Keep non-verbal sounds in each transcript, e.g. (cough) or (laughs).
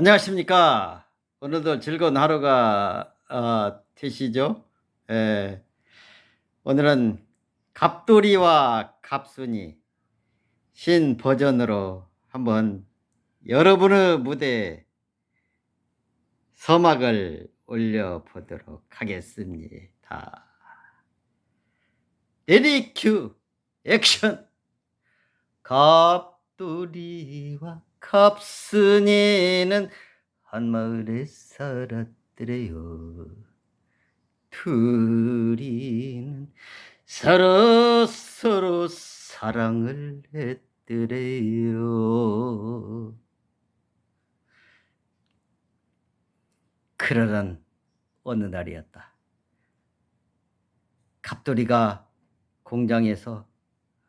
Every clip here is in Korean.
안녕하십니까. 오늘도 즐거운 하루가 어, 되시죠? 예. 오늘은 갑돌이와 갑순이 신 버전으로 한번 여러분의 무대에 서막을 올려보도록 하겠습니다. 레디 큐 액션 갑돌이와 갑순이는 한 마을에 살았더래요. 둘이는 서로 서로 사랑을 했더래요. 그러던 어느 날이었다. 갑돌이가 공장에서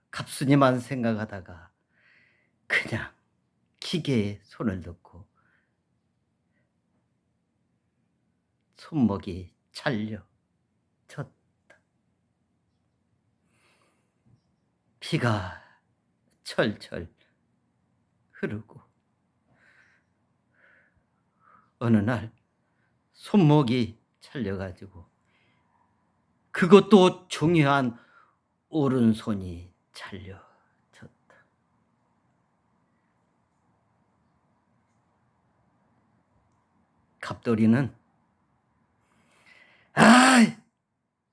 갑순이만 생각하다가 그냥 기계에 손을 넣고 손목이 잘려졌다. 피가 철철 흐르고 어느 날 손목이 잘려가지고 그것도 중요한 오른손이 잘려졌다. 갑돌이는 아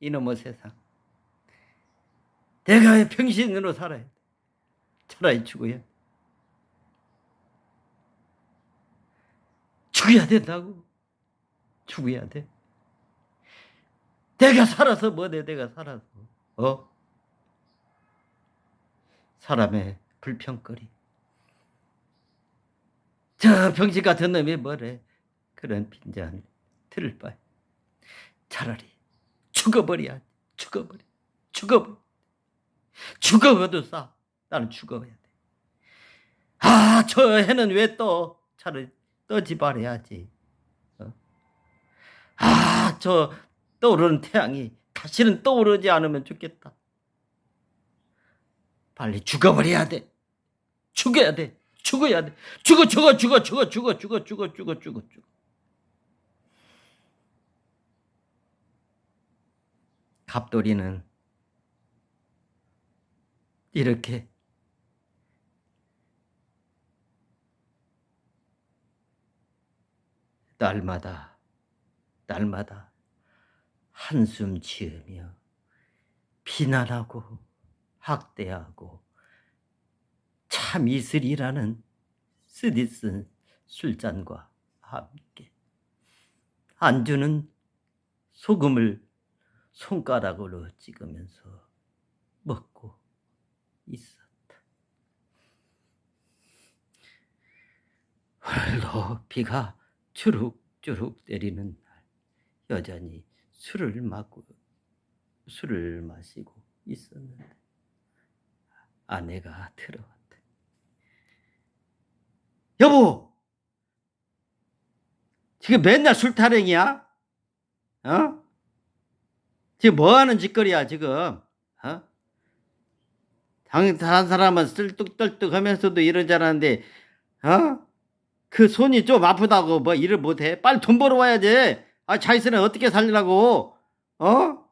이놈의 세상. 내가 왜 병신으로 살아야 돼? 차라리 죽어야 돼. 죽어야 된다고. 죽어야 돼. 내가 살아서 뭐네 내가 살아서. 어? 사람의 불평거리. 저 병신 같은 놈이 뭐래 그런 빈잔 들을 바에 차라리 죽어버려야 돼. 죽어버려 죽어버려 죽어도 싸 나는 죽어야 돼 아 저 해는 왜 떠 차라리 떠지 말아야지 어? 아 저 떠오르는 태양이 다시는 떠오르지 않으면 좋겠다 빨리 죽어버려야 돼 죽어야 돼 죽어야 돼 죽어 죽어 죽어 죽어 죽어 죽어 죽어 죽어 죽어 죽어 갑돌이는 이렇게 날마다 날마다 한숨 지으며 비난하고 학대하고 참 이슬이라는 쓰디쓴 술잔과 함께 안주는 소금을 손가락으로 찍으면서 먹고 있었다. 오늘도 비가 주룩주룩 내리는 날 여전히 술을 마고 술을 마시고 있었는데 아내가 들어왔다. 여보, 지금 맨날 술 타령이야? 어? 지금 뭐 하는 짓거리야, 지금? 어? 당, 다른 사람은 쓸뚝떨뚝 하면서도 이러지 않았는데, 어? 그 손이 좀 아프다고 뭐 일을 못해? 빨리 돈 벌어와야지. 아, 자기스는 어떻게 살리라고? 어?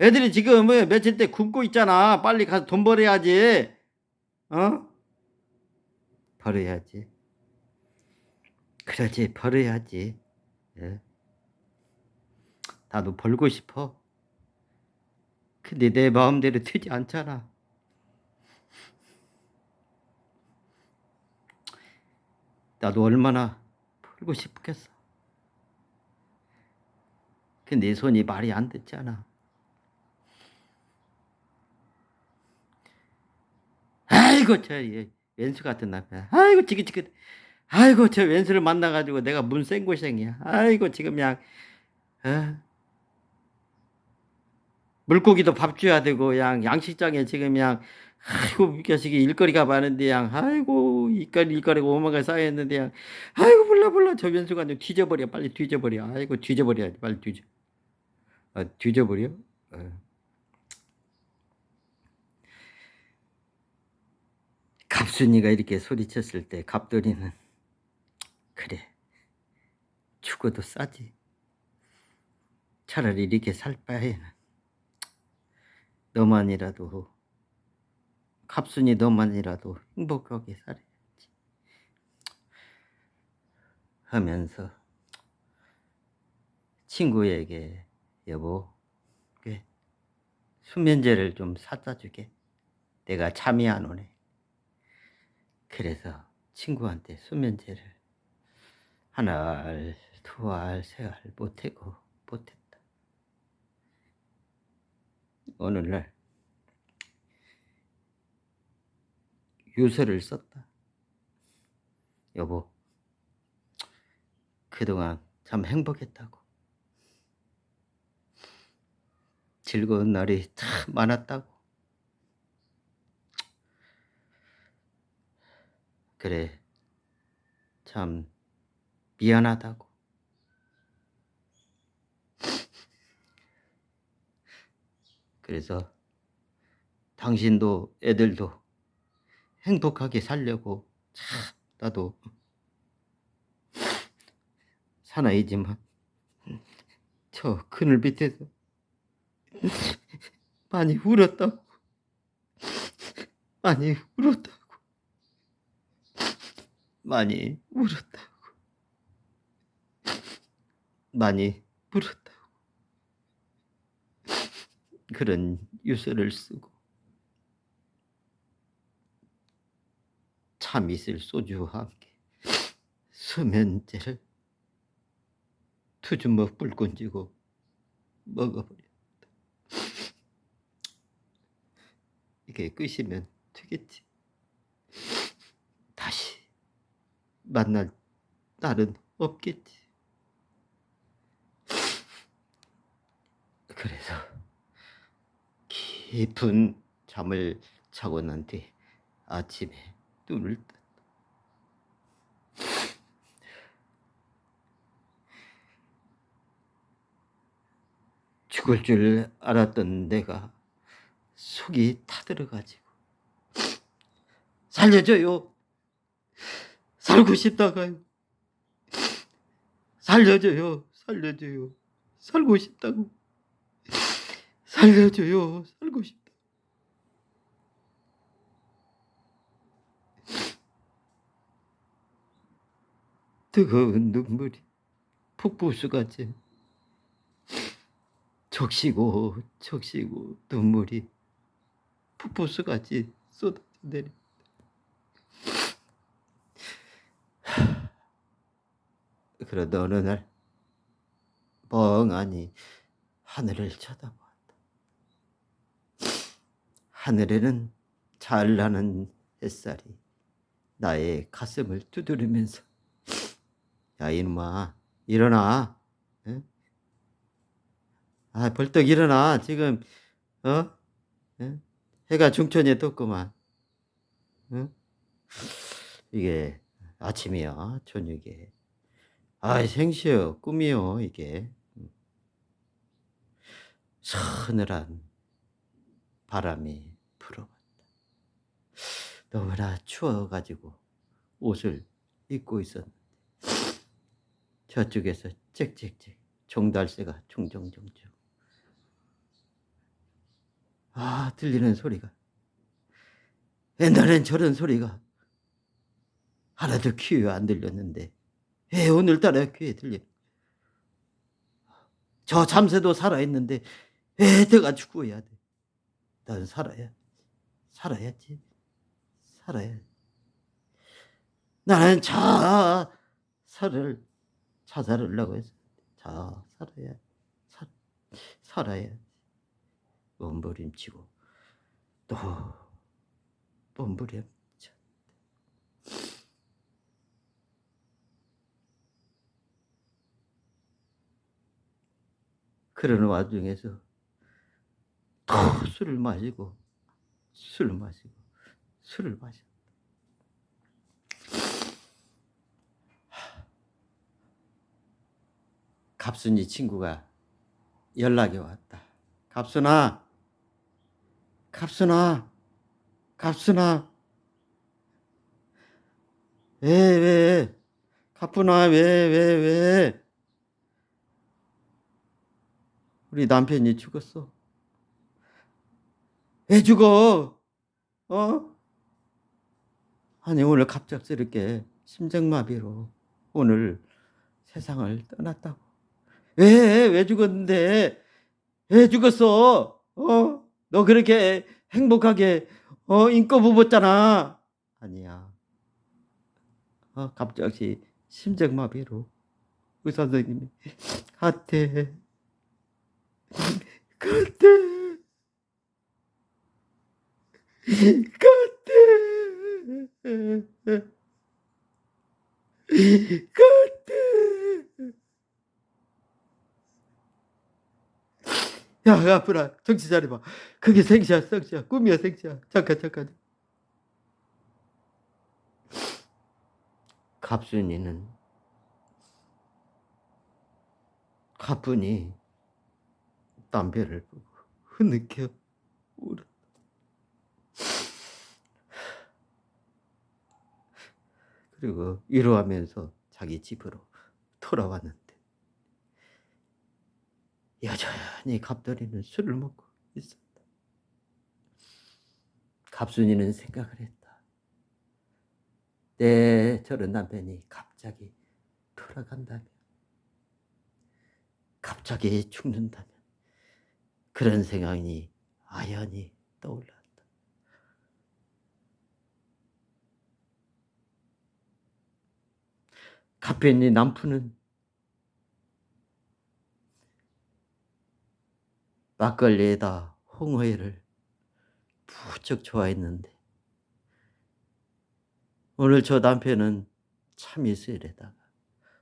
애들이 지금 뭐 며칠 때 굶고 있잖아. 빨리 가서 돈 벌어야지. 어? 벌어야지. 그러지, 벌어야지. 예. 나도 벌고 싶어. 근데 내 마음대로 되지 않잖아. 나도 얼마나 벌고 싶겠어. 근데 내 손이 말이 안 듣잖아. 아이고 저 예, 왼수 같은 남편. 아이고 지긋지긋. 아이고 저 왼수를 만나가지고 내가 문생고생이야. 아이고 지금 그냥 어? 물고기도 밥 줘야 되고 그냥 양식장에 지금 그냥 아이고 이 자식이 일거리가 많은데 그냥 아이고 일거리 일거리가 오만가 쌓여있는데 그냥 아이고 몰라 몰라. 저 왼수가 좀 뒤져버려. 빨리 뒤져버려. 아이고 뒤져버려 빨리 뒤져. 아, 뒤져버려? 어. 갑순이가 이렇게 소리쳤을 때 갑돌이는 그래. 죽어도 싸지. 차라리 이렇게 살 바에는 너만이라도 갑순이 너만이라도 행복하게 살아야지. 하면서 친구에게 여보 그 수면제를 좀 사다 주게. 내가 잠이 안 오네. 그래서 친구한테 수면제를 한 알, 두 알, 세 알 못하고 못했다. 어느 날 유서를 썼다. 여보, 그동안 참 행복했다고. 즐거운 날이 참 많았다고. 그래, 참 미안하다고. 그래서 당신도 애들도 행복하게 살려고 참 나도 사나이지만 저 그늘 밑에서 많이 울었다고 많이 울었다고 많이 울었다고 많이 울었다고 그런 유서를 쓰고 참 있을 소주와 함께 수면제를 두 주먹 불끈 쥐고 먹어버렸다. 이게 끝이면 되겠지. 다시 만날 날은 없겠지. 그래서 깊은 잠을 자고 난 뒤 아침에 눈을 떴다. 죽을 줄 알았던 내가 속이 타들어가지고 살려줘요. 살고 싶다가요. 살려줘요. 살려줘요. 살고 싶다고. 살려줘요. 살고 싶다. 뜨거운 눈물이 폭포수같이 적시고 적시고 눈물이 폭포수같이 쏟아져 내려. 그러다 어느 날 멍하니 하늘을 쳐다보았다. 하늘에는 잘 나는 햇살이 나의 가슴을 두드리면서 야 이놈아 일어나. 응? 아 벌떡 일어나. 지금 어? 응? 해가 중천에 떴구만. 응? 이게 아침이야 저녁에. 아 생시여 꿈이요 이게. 서늘한 바람이 너무나 추워가지고 옷을 입고 있었는데 저쪽에서 짹짹짹 종달새가 종종종종. 아 들리는 소리가. 옛날엔 저런 소리가 하나도 귀에 안 들렸는데 왜 오늘따라 귀에 들려 저 잠새도 살아있는데 왜 내가 죽어야 돼? 난 살아야 살아야지 살아야 나는 자살을 자살을 하려고 했어. 자 살아야 살 살아야 몸부림치고 또 몸부림쳐. 그러는 와중에서 또 술을 마시고 술을 마시고 술을 마셔. 갑순이 친구가 연락이 왔다. 갑순아, 갑순아, 갑순아. 왜, 왜, 갑순아, 왜, 왜, 왜? 우리 남편이 죽었어. 왜 죽어? 어? 아니 오늘 갑작스럽게 심장마비로 오늘 세상을 떠났다고. 왜? 왜 죽었는데? 왜 죽었어? 어? 너 그렇게 행복하게 어 인거 부었잖아. 아니야. 어 갑자기 심장마비로 의사 선생님이 갔대. 갔대. 갔대. (laughs) 야, 아프라. 정신 차려봐. 그게 생시야, 생시야. 꿈이야, 생시야. 잠깐, 잠깐. 갑순이는 가뿐히 담배를 흐느껴 울었다. 그리고 위로하면서 자기 집으로 돌아왔는데 여전히 갑돌이는 술을 먹고 있었다. 갑순이는 생각을 했다. 내 저런 남편이 갑자기 돌아간다면, 갑자기 죽는다면, 그런 생각이 아연히 떠올랐다. 갑변이 남편은 막걸리에다 홍어회를 무척 좋아했는데 오늘 저 남편은 참이슬에다가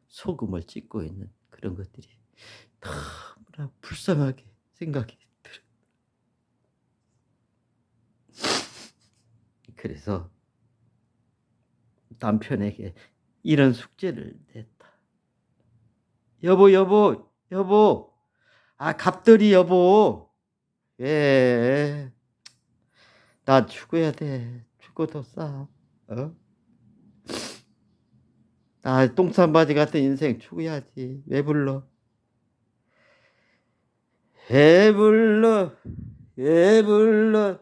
소금을 찍고 있는 그런 것들이 너무나 불쌍하게 생각이 들어. 그래서 남편에게 이런 숙제를 냈다. 여보, 여보, 여보. 아, 갑돌이 여보. 왜? 나 죽어야 돼. 죽어도 싸. 어? 나 똥싼바지 같은 인생 죽어야지. 왜 불러? 왜 불러? 왜 불러?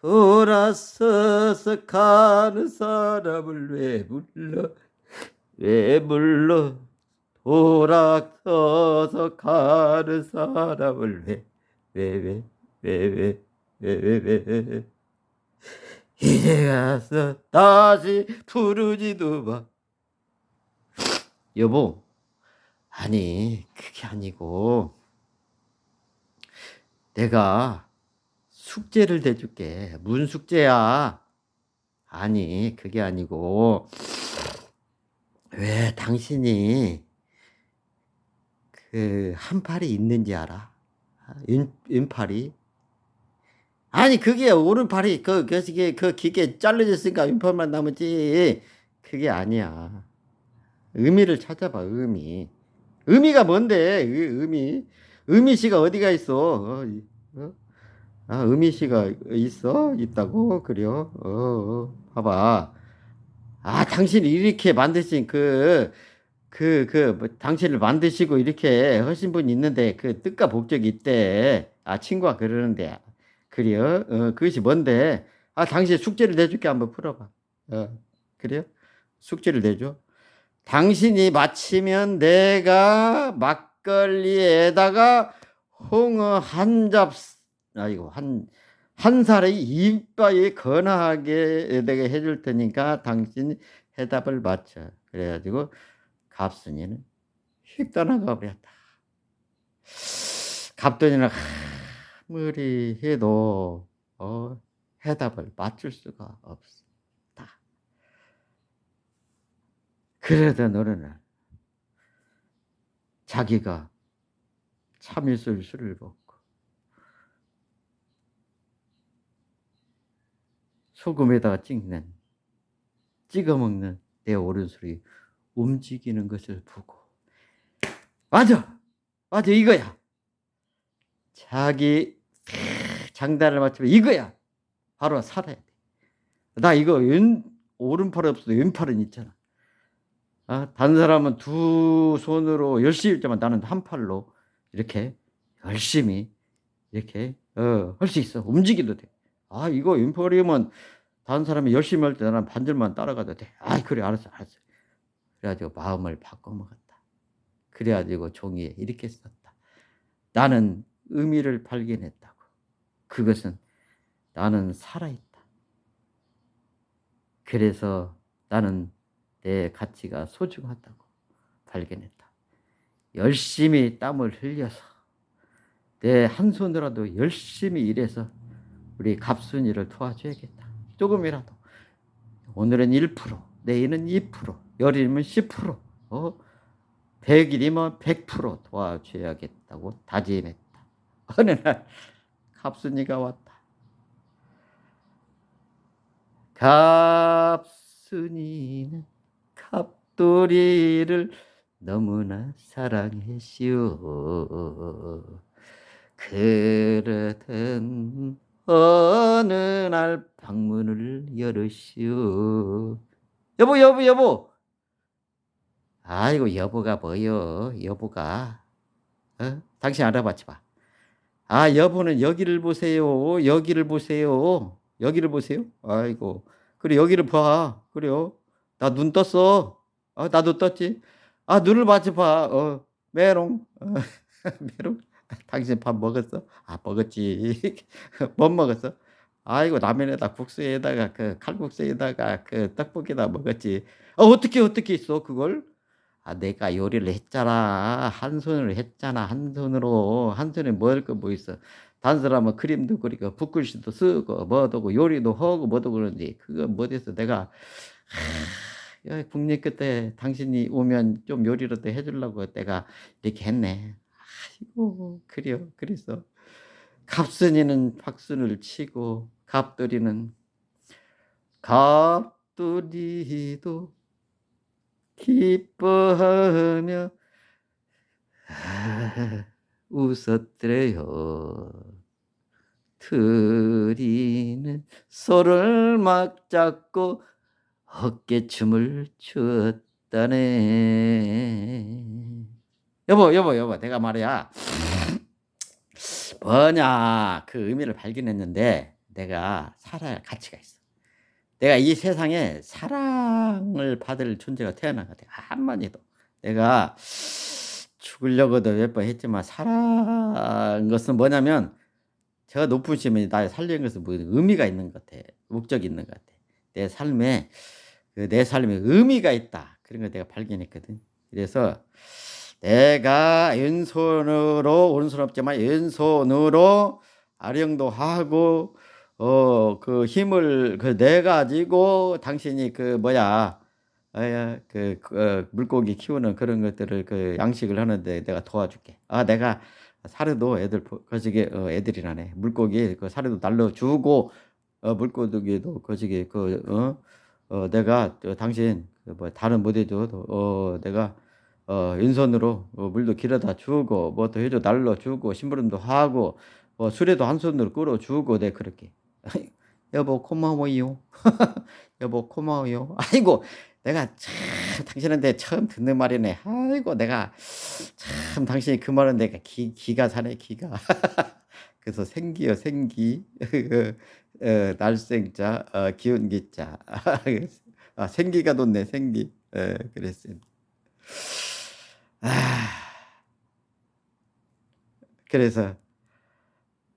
돌아서서 가는 사람을 왜 불러? 외물로 돌아서서 가는 사람을 왜, 왜, 왜, 왜, 왜, 왜, 왜, 왜. 이제 가서 다시 부르지도 마. 여보, 아니, 그게 아니고, 내가 숙제를 대줄게. 문 숙제야. 아니, 그게 아니고, 당신이 그 한 팔이 있는지 알아? 왼, 왼팔이? 아니, 그게 오른팔이, 그, 그, 그, 그 기계 잘라졌으니까 왼팔만 남았지. 그게 아니야. 의미를 찾아봐, 의미. 의미가 뭔데, 의- 의미. 의미 씨가 어디가 있어? 어, 이- 어? 아, 의미 씨가 있어? 있다고? 그래요? 어, 어, 봐봐. 아, 당신이 이렇게 만드신 그, 그, 그, 뭐, 당신을 만드시고 이렇게 하신 분이 있는데, 그 뜻과 목적이 있대. 아, 친구가 그러는데. 그래요? 어, 그것이 뭔데? 아, 당신 숙제를 내줄게. 한번 풀어봐. 어, 그래요? 숙제를 내줘. 당신이 마치면 내가 막걸리에다가 홍어 한 잡, 아이고, 한, 한 살의 이빨이 건하게 내가 해줄 테니까 당신 해답을 맞춰. 그래가지고 갑순이는 휙 떠나가 버렸다. 갑돈이는 아무리 해도 어, 해답을 맞출 수가 없다. 그래도 너는 자기가 참이슬 술을 먹고 소금에다가 찍는 찍어 먹는 내 오른손이 움직이는 것을 보고. 맞아! 맞아 이거야! 자기 장단을 맞추면 이거야! 바로 살아야 돼 나 이거 왼 오른팔 없어도 왼팔은 있잖아. 아, 다른 사람은 두 손으로 열심히 있지만 나는 한 팔로 이렇게 열심히 이렇게 어, 할 수 있어. 움직여도 돼. 아, 이거 인포리움은 다른 사람이 열심히 할 때 나는 반절만 따라가도 돼. 아, 그래, 알았어, 알았어. 그래가지고 마음을 바꿔먹었다. 그래가지고 종이에 이렇게 썼다. 나는 의미를 발견했다고. 그것은 나는 살아있다. 그래서 나는 내 가치가 소중하다고 발견했다. 열심히 땀을 흘려서 내 한 손으로라도 열심히 일해서 우리 갑순이를 도와줘야겠다. 조금이라도. 오늘은 1%, 내일은 2%, 열일이면 10%, 어? 100일이면 100% 도와줘야겠다고 다짐했다. (laughs) 어느 날 갑순이가 왔다. 갑순이는 갑돌이를 너무나 사랑했시오. 그러던 어느 날 방문을 열으시오. 여보, 여보, 여보. 아이고, 여보가 뭐요? 여보가. 어? 당신 알아봤지 봐. 아, 여보는 여기를 보세요. 여기를 보세요. 여기를 보세요. 아이고. 그래, 여기를 봐. 그래요. 나 눈 떴어. 아, 나도 떴지. 아, 눈을 맞춰 봐. 어, 메롱. 어, (laughs) 메롱. (laughs) 당신 밥 먹었어? 아, 먹었지. (laughs) 못 먹었어? 아이고, 라면에다 국수에다가 그 칼국수에다가 그 떡볶이다 먹었지. 어, 어떻게, 어떻게 있어, 그걸? 아, 내가 요리를 했잖아. 한 손으로 했잖아. 한 손으로. 한 손에 먹을 거뭐 있어. 다른 사람은 그림도 그리고 붓글씨도 쓰고 뭐도 요리도 하고 뭐도 그러는데 그거 뭐돼서 내가 하, 야, 국립 그때 당신이 오면 좀 요리라도 해주려고 내가 이렇게 했네. 아이고 그래요 그래서 갑순이는 박순을 치고 갑돌이는 갑돌이도 기뻐하며 아, 웃었더래요. 둘이는 서로를 막 잡고 어깨춤을 추었다네. 여보, 여보, 여보, 내가 말이야. 뭐냐, 그 의미를 발견했는데 내가 살아야 할 가치가 있어. 내가 이 세상에 사랑을 받을 존재가 태어난 것 같아. 한마디도. 내가 죽으려고도 몇 번 했지만 살아간 것은 뭐냐면 제가 높으시면 나의 살리는 것은 뭐 의미가 있는 것 같아. 목적이 있는 것 같아. 내 삶에 그내 삶에 의미가 있다. 그런 걸 내가 발견했거든. 그래서 내가 왼손으로 오른손 없지만 왼손으로 아령도 하고 어 그 힘을 그 내 가지고 당신이 그 뭐야 아야 그, 그 어, 물고기 키우는 그런 것들을 그 양식을 하는데 내가 도와줄게. 아 내가 사료도 애들 보- 거시기 어, 애들이라네 물고기 그 사료도 날려 주고 어, 물고기도 거시기 그 어, 어 내가 저 당신 그 뭐 다른 못 해줘도 어 내가 어 왼손으로 어, 물도 길어다 주고 뭐또 해줘 날려주고 심부름도 하고 어, 수레도 한 손으로 끌어 주고 내 그렇게. (laughs) 여보 고마워요. (laughs) 여보 고마워요. 아이고 내가 참 당신한테 처음 듣는 말이네. 아이고 내가 참 당신이 그 말은 내가 기, 기가 사네 기가. (laughs) 그래서 생기요 생기. 어, 날생자 어, 기운 기자. 아, 생기가 돋네 생기. 어, 그랬습니다 아, 그래서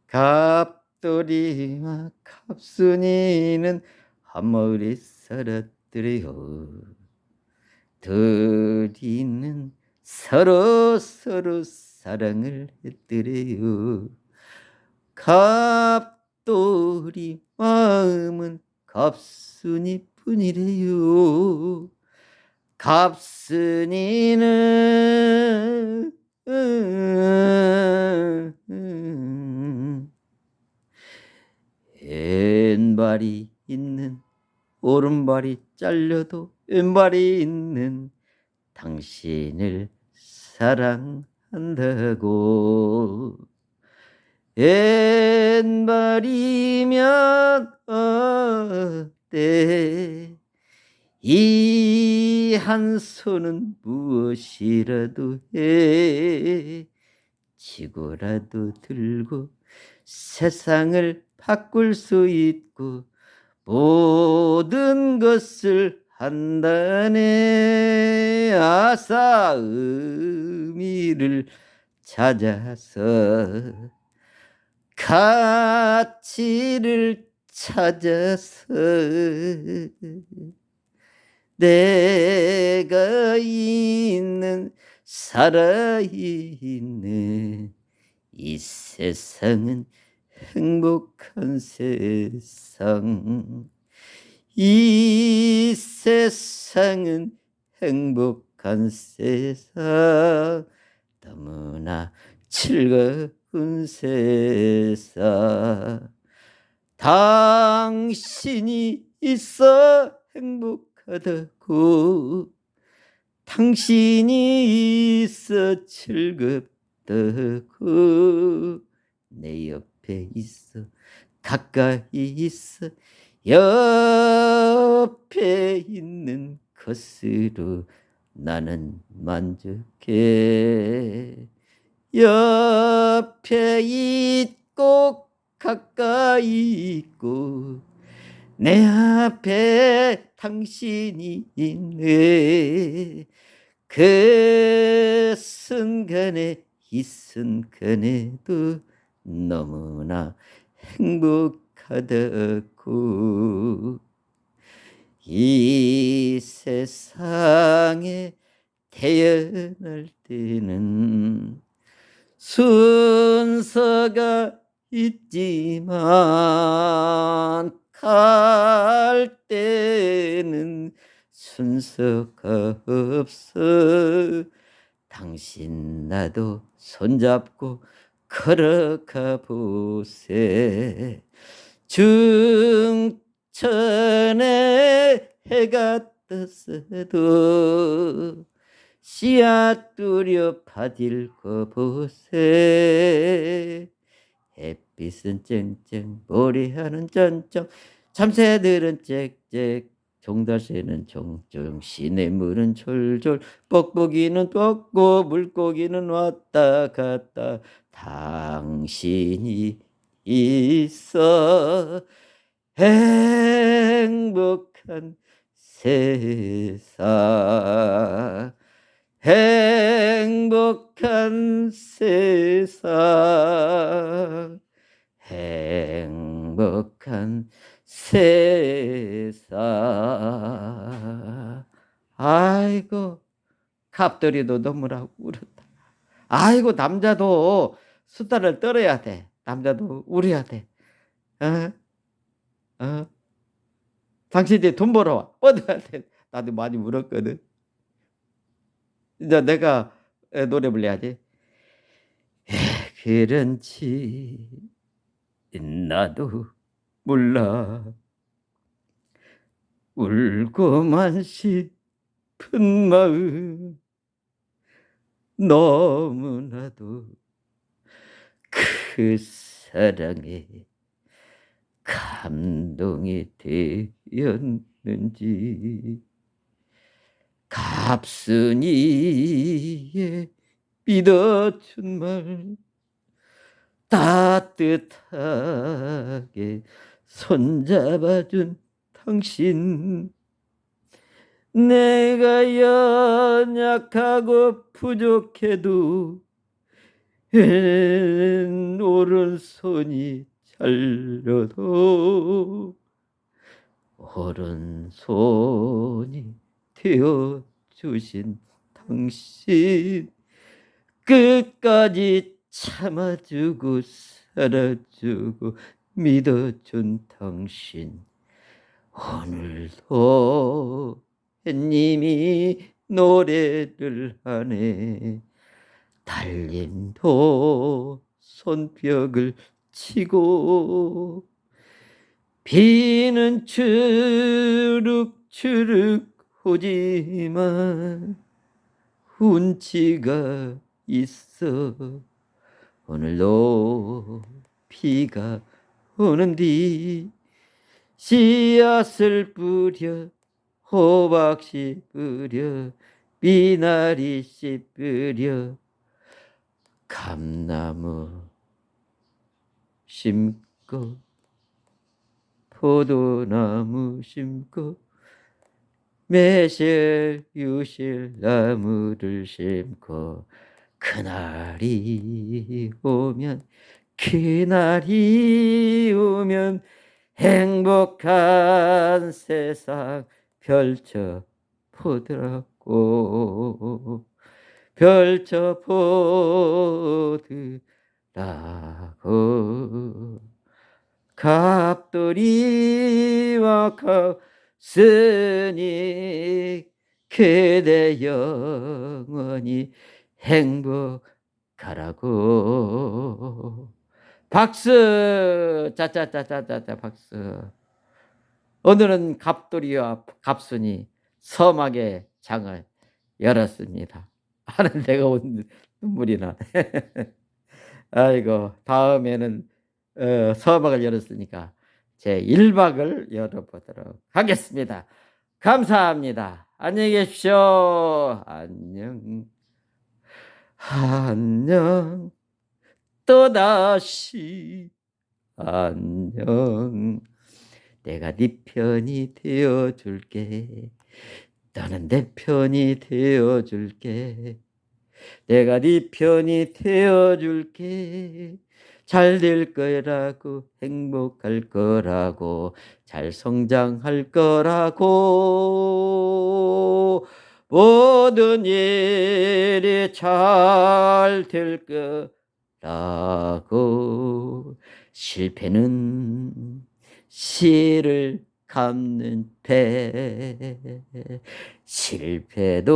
갑돌이와 갑순이는 한 마을에 살았더래요. 둘이는 서로 서로 사랑을 했더래요. 갑돌이 마음은 갑순이 뿐이래요. 갑순이는 왼발이 있는 오른발이 잘려도 왼발이 있는 당신을 사랑한다고. 왼발이면 어때 이 한 손은 무엇이라도 해. 지구라도 들고 세상을 바꿀 수 있고 모든 것을 한다네. 아싸 의미를 찾아서 가치를 찾아서 내가 있는 살아있는 이 세상은 행복한 세상. 이 세상은 행복한 세상. 너무나 즐거운 세상. 당신이 있어 행복 하다고 당신이 있어 즐겁다고 내 옆에 있어 가까이 있어 옆에 있는 것으로 나는 만족해. 옆에 있고 가까이 있고 내 앞에 당신이 있네. 그 순간에 이 순간에도 너무나 행복하다고. 이 세상에 태어날 때는 순서가 있지만 갈 때는 순서가 없어 당신 나도 손잡고 걸어가 보세. 중천에 해가 떴어도 씨앗 뿌려 파딜고 보세 햇빛은 쨍쨍 모래하는 쩐쩡 참새들은 짹짹 종달새는 종종 시냇물은 졸졸 뻑뻑이는 뻑고 물고기는 왔다 갔다. 당신이 있어 행복한 세상 행복한 세상 행복한 세상. 아이고 갑돌이도 너무나 울었다. 아이고 남자도 수다를 떨어야 돼. 남자도 울어야 돼. 어? 어? 당신이 돈 벌어와 얻어야 돼. 나도 많이 울었거든 이제 내가 에, 노래 불러야지 에, 그런지 나도 몰라. 울고만 싶은 마음 너무나도 그 사랑에 감동이 되었는지 갑순이의 믿어준 말 따뜻하게 손잡아준 당신. 내가 연약하고 부족해도 엔 오른손이 잘려도 오른손이 되어 주신 당신 끝까지 참아주고 살아주고 믿어준 당신. 오늘도 햇님이 노래를 하네. 달림도 손뼉을 치고 비는 주룩주룩 오지만 운치가 있어. 오늘도 비가 오는디 씨앗을 뿌려 호박 씨 뿌려 미나리 씨 뿌려. 감나무 심고 포도나무 심고 매실 유실 나무를 심고 그날이 오면 그날이 오면 행복한 세상 펼쳐 보더라고. 펼쳐 보더라고. 갑돌이와 갑 스니 그대 영원히 행복하라고. 박수! 짜짜짜짜짜짜 박수. 오늘은 갑돌이와 갑순이 서막의 장을 열었습니다. 하는 내가 온 눈물이 나네. (laughs) 아이고 다음에는 어, 서막을 열었으니까 제 1박을 열어보도록 하겠습니다. 감사합니다. 안녕히 계십시오. 안녕. 안녕. 또다시. 안녕. 내가 네 편이 되어줄게. 너는 내 편이 되어줄게. 내가 네 편이 되어줄게 잘 될 거라고 행복할 거라고 잘 성장할 거라고. 모든 일이 잘 될 거라고. 실패는 실을 갚는 배 실패도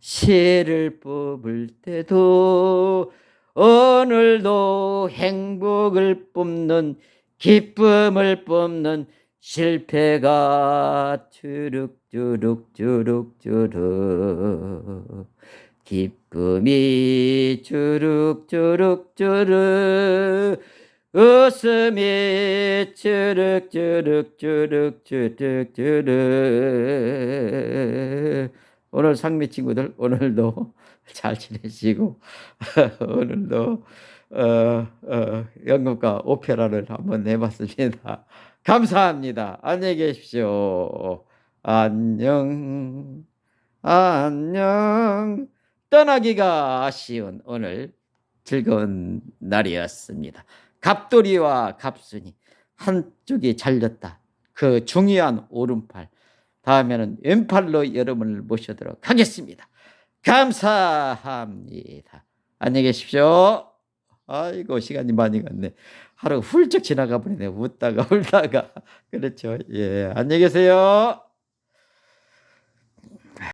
실을 뽑을 때도 오늘도 행복을 뽑는 기쁨을 뽑는 실패가 주룩주룩주룩주룩. 기쁨이 주룩주룩주룩. 웃음이 주룩주룩주룩주룩주룩. 오늘 상미 친구들 오늘도 잘 지내시고 (laughs) 오늘도 어, 어, 연극과 오페라를 한번 해봤습니다. (laughs) 감사합니다. 안녕히 계십시오. 안녕, 안녕. 떠나기가 아쉬운 오늘 즐거운 날이었습니다. 갑돌이와 갑순이 한쪽이 잘렸다. 그 중요한 오른팔. 다음에는 왼팔로 여러분을 모셔도록 하겠습니다. 감사합니다. 안녕히 계십시오. 아이고 시간이 많이 갔네. 하루 훌쩍 지나가 버리네. 웃다가 (laughs) 울다가 그렇죠. 예, 안녕히 계세요.